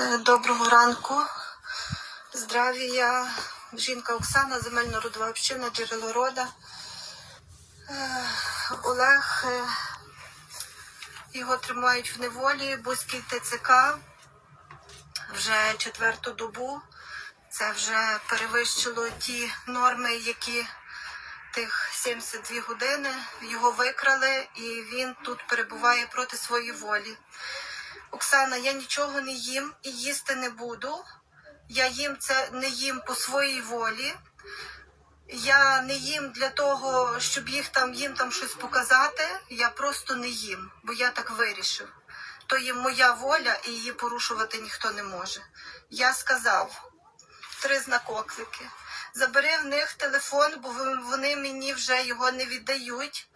Е, Доброго ранку. Здравія. Жінка Оксана, земельно родова община, джерело рода. Е, Олег. е, Його тримають в неволі, Бузький ТЦК вже четверту добу. Це вже перевищило ті норми, які тих 72 години його викрали, і він тут перебуває проти своєї волі. Оксана, я нічого не їм і їсти не буду. Я їм це не їм по своїй волі. Я не їм для того, щоб їх там їм там щось показати. Я просто не їм, бо я так вирішив. То є моя воля, і її порушувати ніхто не може. Я сказав три знакоклики. Забери в них телефон, бо вони мені вже його не віддають.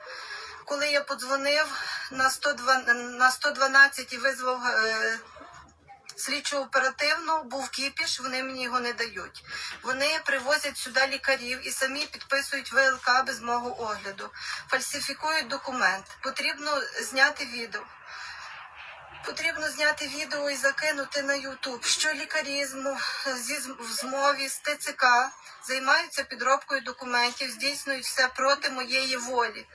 Коли я подзвонив на 102, на 112 і визвав е, слідчу оперативну, був кіпіш, вони мені його не дають. Вони привозять сюди лікарів і самі підписують ВЛК без мого огляду, фальсифікують документ. Потрібно зняти відео. Потрібно зняти відео і закинути на Ютуб, що лікарі зі змові з ТЦК займаються підробкою документів, здійснюють все проти моєї волі.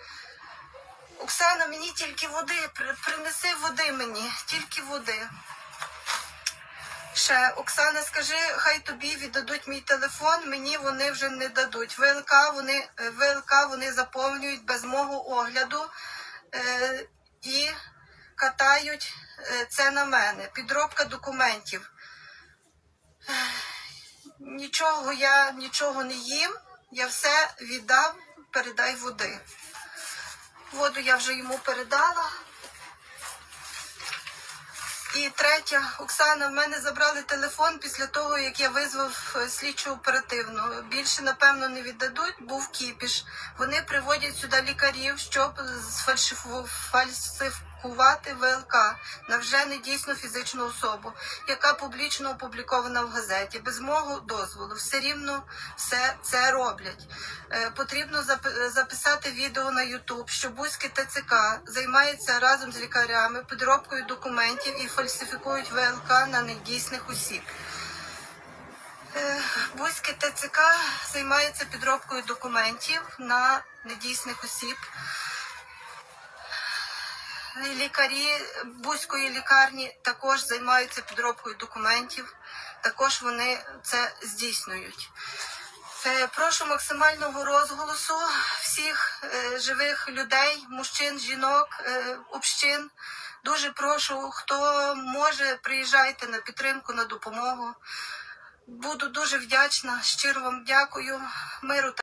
Оксана, мені тільки води, при- принеси води мені, тільки води. Ще, Оксана, скажи, хай тобі віддадуть мій телефон, мені вони вже не дадуть. ВЛК вони, е, ВЛК вони заповнюють без мого огляду е, і катають е, це на мене. Підробка документів. Нічого я нічого не їм, я все віддав, передай води. Воду я вже йому передала. І третя, Оксана, в мене забрали телефон після того, як я визвав е, слідчу оперативну. Більше, напевно, не віддадуть, був кіпіш. Вони приводять сюди лікарів, щоб сфальшифу- фальсифікувати ВЛК на вже недійсну фізичну особу, яка публічно опублікована в газеті. Без мого дозволу. Все рівно все це роблять. Е, потрібно зап- записати відео на Ютуб, що Бузький ТЦК займається разом з лікарями підробкою документів і фальсифікують ВЛК на недійсних осіб. Е, Бузьке ТЦК займається підробкою документів на недійсних осіб. Лікарі Бузької лікарні також займаються підробкою документів, також вони це здійснюють. Е, Прошу максимального розголосу всіх е, живих людей, мужчин, жінок, е, общин. Дуже прошу, хто може, приїжджайте на підтримку, на допомогу. Буду дуже вдячна. Щиро вам дякую. Миру та